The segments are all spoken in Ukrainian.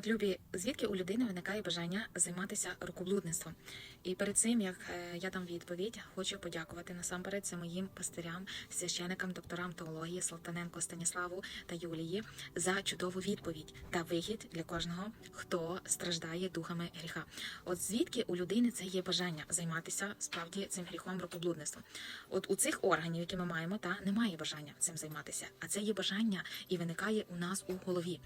От любі, звідки у людини виникає бажання займатися рукоблудництвом? І перед цим як е, я дам відповідь, хочу подякувати насамперед це моїм пастирям, священикам, докторам теології Салтаненко Станіславу та Юлії за чудову відповідь та вихід для кожного, хто страждає духами гріха. От звідки у людини це є бажання займатися справді цим гріхом рукоблудництвом? От у цих органів, які ми маємо, та немає бажання цим займатися, а це є бажання і виникає у нас у голові.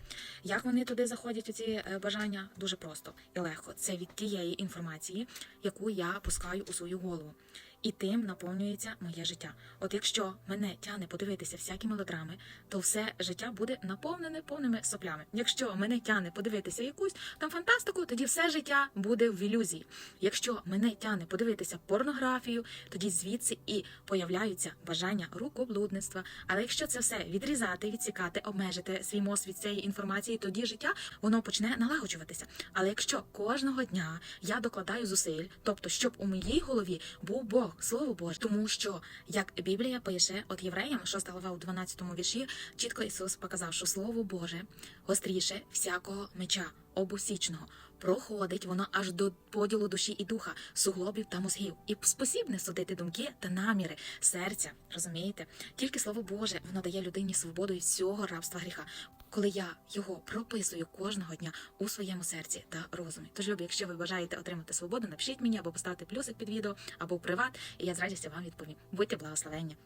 Як вони туди заходять у ці е, бажання? Дуже просто і легко. Це від тієї інформації, яку я пускаю у свою голову. І тим наповнюється моє життя. От якщо мене тягне подивитися всякі мелодрами, то все життя буде наповнене повними соплями. Якщо мене тягне подивитися якусь там фантастику, тоді все життя буде в ілюзії. Якщо мене тягне подивитися порнографію, тоді звідси і появляються бажання рукоблудництва. Але якщо це все відрізати, відсікати, обмежити свій мозк від цієї інформації, тоді життя воно почне налагоджуватися. Але якщо кожного дня я докладаю зусиль, тобто щоб у моїй голові був Бог, слово Боже, тому що як Біблія пише, от євреям, 6 глава у 12 вірші, чітко Ісус показав, що слово Боже гостріше всякого меча обусічного. Проходить воно аж до поділу душі і духа, суглобів та мозгів, і спосібне судити думки та наміри серця. Розумієте? Тільки слово Боже, воно дає людині свободу від всього рабства гріха. Коли я його прописую кожного дня у своєму серці та розумі. Тож, любі, якщо ви бажаєте отримати свободу, напишіть мені або поставте плюсик під відео, або в приват, і я з радістю вам відповім. Будьте благословенні.